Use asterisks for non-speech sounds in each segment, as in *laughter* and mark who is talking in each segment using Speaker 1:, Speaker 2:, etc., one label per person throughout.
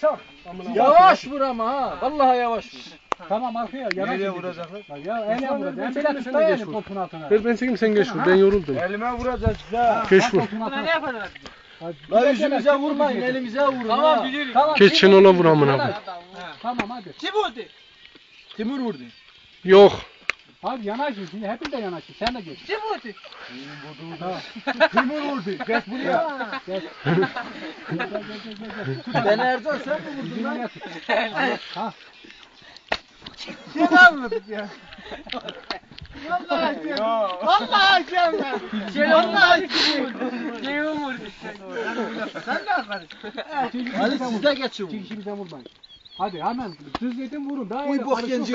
Speaker 1: Çok.
Speaker 2: Yavaş vur ama ha. Vallahi yavaş vur.
Speaker 1: Tamam arkaya yana
Speaker 3: Nereye vuracaklar?
Speaker 1: Ya ele vuracak. Ben
Speaker 4: Sen
Speaker 1: bile tutma yani koltuğun altına.
Speaker 4: Ver ben çekeyim sen geç vur. Ben yoruldum.
Speaker 3: Elime vuracağız ha.
Speaker 4: Geç vur.
Speaker 2: La
Speaker 1: bir de
Speaker 2: yüzümüze vurmayın, elimize vurun
Speaker 1: Tamam bilirim. Tamam. Şimdi-
Speaker 4: Şenol'a vur amına koyayım.
Speaker 1: Tamam hadi.
Speaker 2: Kim vurdu? Timur vurdu.
Speaker 4: Yok.
Speaker 1: Hadi yanaşın şimdi hepiniz de yanaşın. Sen de geç.
Speaker 2: Kim vurdu?
Speaker 1: Tamam.
Speaker 2: Timur vurdu. Geç buraya.
Speaker 1: Gel. Gel, gel, gel, gel, gel.
Speaker 2: Ben Ercan sen mi vurdun lan?
Speaker 1: Ha.
Speaker 2: Kim anladık ya? Vallahi kim? Vallahi kim lan? Vallahi kim vurdu? Kim vurdu? Sen de arkadaş. Hadi siz de geçin.
Speaker 1: İki kişi bize vurmayın. Hadi hemen düz yetin vurun. Daha
Speaker 2: Uy bok
Speaker 1: karışık-
Speaker 2: yenci.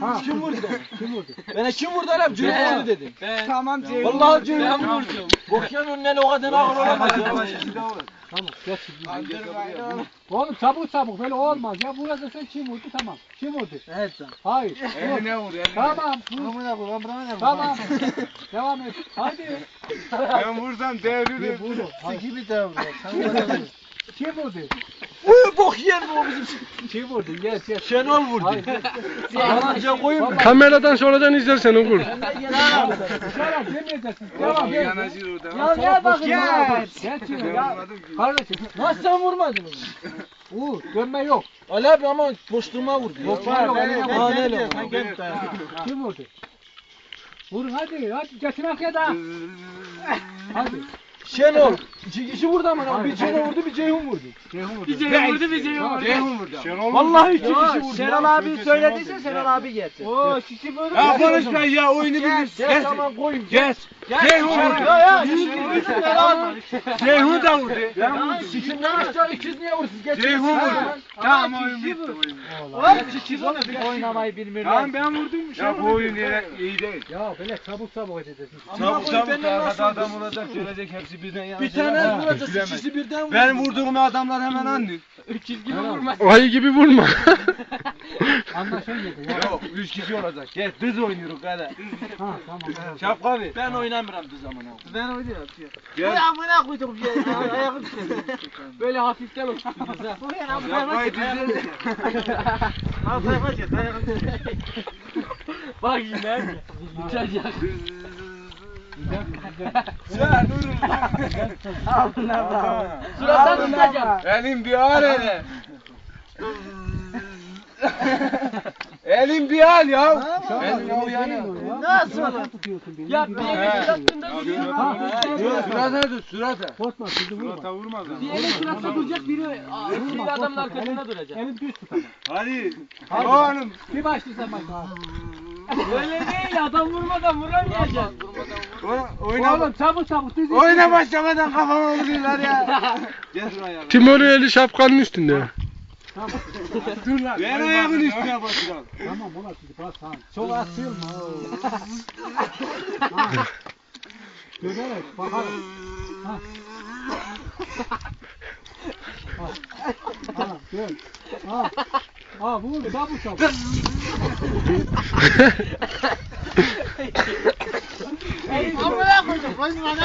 Speaker 1: Ha.
Speaker 2: Kim vurdu? *laughs*
Speaker 1: Kim vurdu?
Speaker 2: Bana kim vurdu lan? Ceyhun vurdu dedim.
Speaker 3: Tamam Ceyhun.
Speaker 2: Vallahi Ceyhun vurdu. Bokyan önünden o kadar ağır olamaz.
Speaker 1: Tamam geç şimdi. Oğlum çabuk çabuk böyle olmaz ya. Burada sen kim vurdu tamam. Kim vurdu?
Speaker 2: Evet sen.
Speaker 1: Hayır.
Speaker 3: Eline vur eline.
Speaker 1: Tamam. dur.
Speaker 2: Amına koyayım, bana ne
Speaker 1: Tamam. Devam et. Hadi.
Speaker 3: Ben vursam devrilir.
Speaker 1: Vurdu. Hayır.
Speaker 2: Siki bir daha vur.
Speaker 1: Kim vurdu?
Speaker 2: Uy bok yer bu bizim.
Speaker 1: Kim vurdu? Geç geç.
Speaker 2: Şenol vurdu. Yalancı koyayım.
Speaker 4: Kameradan sonradan izlersen okur.
Speaker 1: Dışarı demeyeceksin. Devam et.
Speaker 3: Yanacı orada.
Speaker 2: Ya
Speaker 1: şimdi
Speaker 3: Ben
Speaker 1: ya. Kardeşim.
Speaker 2: Nasıl sen vurmadın onu?
Speaker 1: Uğur dönme yok.
Speaker 2: Ali abi ama boşluğuma vurdu.
Speaker 1: Yok, vurdu?
Speaker 3: gel.
Speaker 1: Kim vurdu? Vurun hadi. Hadi geçin arkaya da. Hadi.
Speaker 2: Şenol. İki kişi vurdu ama bir Şenol vurdu bir Ceyhun vurdu.
Speaker 1: Ceyhun vurdu.
Speaker 2: Bir Ceyhun vurdu bir Ceyhun vurdu.
Speaker 3: Ceyhun vurdu. Şenol
Speaker 2: Vallahi iki kişi vurdu.
Speaker 3: Şenol abi söylediyse Şenol
Speaker 2: abi getir. Oo kişi böyle.
Speaker 3: Ya konuşma ya oyunu bir
Speaker 2: Geç tamam koyun.
Speaker 3: Geç. Ceyhun vurdu.
Speaker 2: Ya ya. Ceyhun
Speaker 3: da vurdu.
Speaker 2: Ya sikimden aşağı ikiz niye vursun? Geç.
Speaker 3: Ceyhun vurdu. Tamam oyun bitti oyun.
Speaker 2: Ulan ikiz oynamayı bilmiyorlar.
Speaker 3: Tamam ben vurdum. Ya bu oyun yine iyi değil.
Speaker 1: Ya böyle çabuk çabuk edeceksin.
Speaker 3: Çabuk çabuk adam olacak gelecek hepsi birden yanacak.
Speaker 2: Bir tane
Speaker 3: Ha,
Speaker 2: vuracağız
Speaker 3: bilemez.
Speaker 2: ikisi birden vurdu.
Speaker 3: Ben vurduğumu adamlar hemen anlıyor.
Speaker 4: Ayı gibi vurma. *laughs*
Speaker 1: Anlaşılmadı ya.
Speaker 3: Yok 3 kişi olacak. Gel düz oynuyoruz hadi.
Speaker 1: Ha tamam. *laughs*
Speaker 3: Şapka abi.
Speaker 2: Ben oynamıyorum düz zamana. Ben oynuyorum.
Speaker 3: Gel.
Speaker 2: amına koydum ya. Ayağım düşüyor. Böyle hafiften uçuyoruz ha.
Speaker 3: Şapkayı düz
Speaker 2: Al sayfa geç. Bak yine. Uçacak.
Speaker 3: Sen durun.
Speaker 2: Surattan tutacağım.
Speaker 3: Elim bir al hele. Elim bir al ya. Elim ya uyanıyor.
Speaker 1: Nasıl?
Speaker 2: Ya
Speaker 1: Bir
Speaker 2: bir
Speaker 1: daha-
Speaker 2: elin suratında duruyor.
Speaker 3: Surata tut surata.
Speaker 1: Korkma sizi vurma.
Speaker 3: Surata vurmaz
Speaker 2: Bir elin suratında duracak biri bir adamın arkasında duracak.
Speaker 1: Elin düz tut ama.
Speaker 3: Hadi.
Speaker 1: Hadi.
Speaker 3: Oğlum.
Speaker 1: Bir başlıyorsan bak.
Speaker 2: Öyle değil adam vurmadan vuramayacak.
Speaker 3: Oyna.
Speaker 1: Oğlum çabuk çabuk düz.
Speaker 3: Oyuna başlamadan kafama vuruyorlar ya. *laughs* Gel şuraya.
Speaker 4: Timur'un eli şapkanın üstünde.
Speaker 1: Tamam.
Speaker 3: Dur lan. Ben ayağın üstüne basacağım.
Speaker 1: Tamam ona şimdi bas ha. Çok asılma. ha. Dönerek bakalım. Ha. Ha. Tamam dön. Ha. Ha vur çabuk çabuk.
Speaker 2: Amına koydum. Koyma ne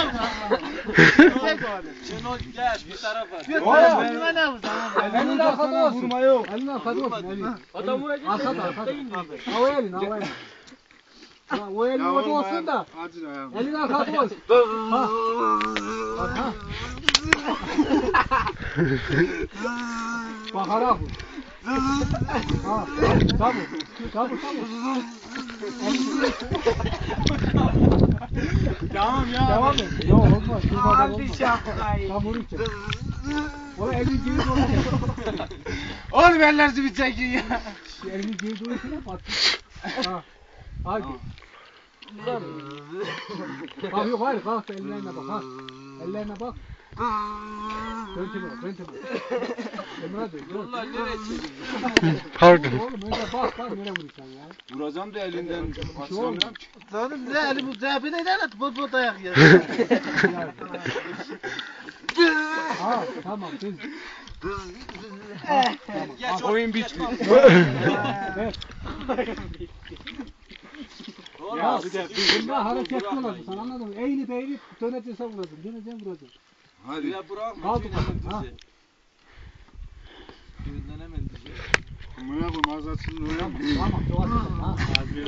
Speaker 2: Şenol gel bir tarafa.
Speaker 3: Oğlum
Speaker 2: Koyma
Speaker 3: ben-
Speaker 2: ne bu sana?
Speaker 1: Elin arkada olsun.
Speaker 3: Vurma yok.
Speaker 1: Elin arkada olsun elin.
Speaker 2: Adam vuracak.
Speaker 1: Arkada arkada. Ha o elin ha o elin. Ha o elin orada olsun da.
Speaker 3: Acil ayağım.
Speaker 1: Elin arkada olsun. *laughs* Ha. Bak ha. Bakarak vur. Çabuk. Çabuk çabuk.
Speaker 3: Tamam ya.
Speaker 1: Devam et. Yok olmaz. Durmadan
Speaker 2: Aldı
Speaker 1: olmaz.
Speaker 2: şapkayı.
Speaker 1: Tam vururken. O elin geri doğru.
Speaker 3: Oğlum ellerinizi bir çekin ya.
Speaker 1: Elini geri doğru bak. Ha. Hadi. Bak yok hayır kalk ellerine bak. Ellerine bak. Dön Timur, dön Timur. Emre dön.
Speaker 2: Ulan nereye çekiyorsun?
Speaker 4: Pardon.
Speaker 1: Oğlum önce bak bak nereye vuruyorsun ya.
Speaker 3: Vuracağım da elinden basıyorum.
Speaker 2: Lan ne Ali bu tepede ne lan bot bot ayak ya.
Speaker 1: Ha tamam düz.
Speaker 2: Geç
Speaker 3: Oyun bitti.
Speaker 1: Ya bunda hareketli olacaksın sen anladın mı? Eğilip eğilip döneceksen vuracaksın. Döneceksin vuracaksın.
Speaker 3: Hadi.
Speaker 2: Ya bırak.
Speaker 1: Kaldı ha.
Speaker 3: Namaz açılın öyle
Speaker 1: Tamam,
Speaker 3: mi?
Speaker 1: tamam, ha.
Speaker 3: Az dur.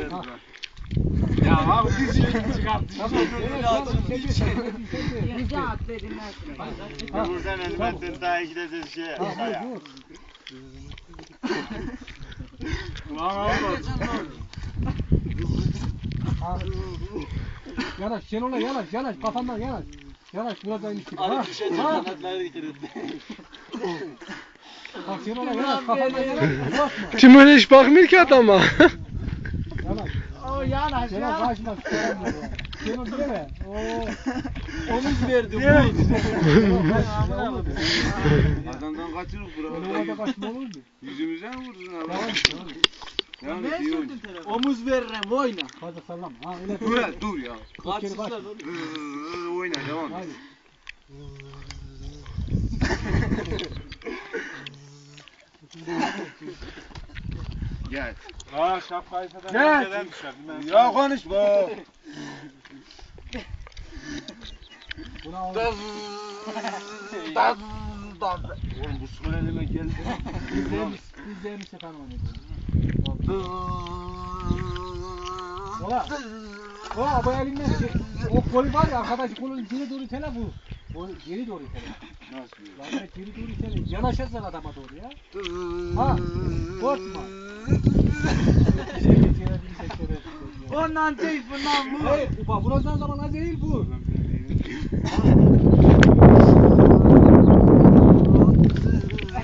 Speaker 3: Ya abi biz yeni çıkarttık.
Speaker 1: Tamam, evet, tamam, sen de, sen de, sen de.
Speaker 5: Rica atlarından
Speaker 1: Ha,
Speaker 3: Buradan elbette daha gideceğiz şey.
Speaker 1: ha, dur, dur.
Speaker 3: Ulan oğlum.
Speaker 1: Yanaş, Şenol'a yanaş, yanaş, kafandan yanaş. Yanaş, biraz daha iniştir. Ha, ha. Bak Şenol'a yanaş, kafandan yanaş, uzatma.
Speaker 4: Kim öyle hiç bakmıyor ki adama.
Speaker 1: Yanaş.
Speaker 2: O yanaş
Speaker 1: Şenol
Speaker 2: ya.
Speaker 1: kaçmaz, Şenol diyor ya. Şenol deme. Oo.
Speaker 2: Omuz verdi.
Speaker 1: Şenol
Speaker 2: bu.
Speaker 1: kaçmaz, olur mu?
Speaker 3: Adamdan kaçırıp
Speaker 1: Öyle
Speaker 3: buraya.
Speaker 1: orada kaçma olur mu?
Speaker 3: Yüzümüze mi vursun
Speaker 1: Tamam,
Speaker 3: abi?
Speaker 1: tamam.
Speaker 3: Yani iyi oyun.
Speaker 2: Omuz veririm oyna.
Speaker 1: Fazla sallama. Ha, öyle
Speaker 3: Dur ya dur ya.
Speaker 1: Çok geri kaç.
Speaker 3: Ee, Oyna devam et. *laughs*
Speaker 1: Hadi.
Speaker 3: Gel.
Speaker 6: Aa şapkayı falan
Speaker 3: Gel.
Speaker 6: önceden düşer. bilmem.
Speaker 3: Ya konuşma.
Speaker 1: Buna al. *laughs*
Speaker 3: Oğlum bu sıfır elime geldi.
Speaker 1: Dizlerimiz, dizlerimiz efendim onu. Ola. Ola bu elinden şey, o kol var ya arkadaş kolun geri doğru itele bu. O geri doğru itele.
Speaker 3: Nasıl ya?
Speaker 1: Lan ben geri doğru itele. Yanaşacaksın adama doğru ya. Ha. Korkma. Şey şey.
Speaker 2: Ondan değil bundan bu.
Speaker 1: Hey, bak vuracağın zaman değil bu.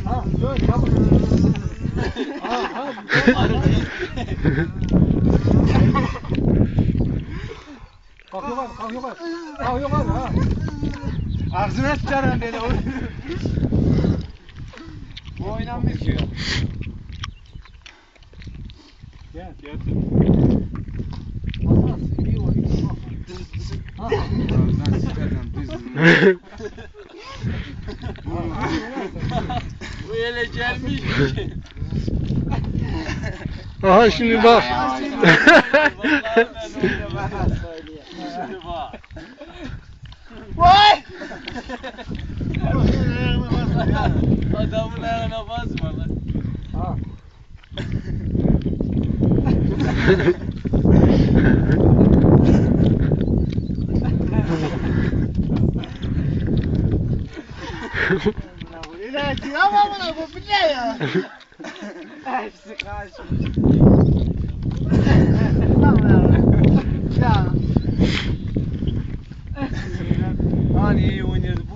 Speaker 1: Ha, dur çabuk. Ha, ha. Kalk yukarı, kalk yukarı. Kalk yukarı ha.
Speaker 3: Ağzına sıçarım oğlum. Bu oynanmıyor ki.
Speaker 1: Gel.
Speaker 6: Getir.
Speaker 1: Hassas, iyi. Ha.
Speaker 3: Ağzına sıçarım biz.
Speaker 2: Bu ele gelmiş.
Speaker 4: Aha şimdi bak.
Speaker 2: Şimdi bak. Vay! Adamın ayağına basma lan.
Speaker 1: Ha.
Speaker 2: İlaç ama buna bu bir ne ya? Hepsi kaçmış. Ya.
Speaker 3: on you when you're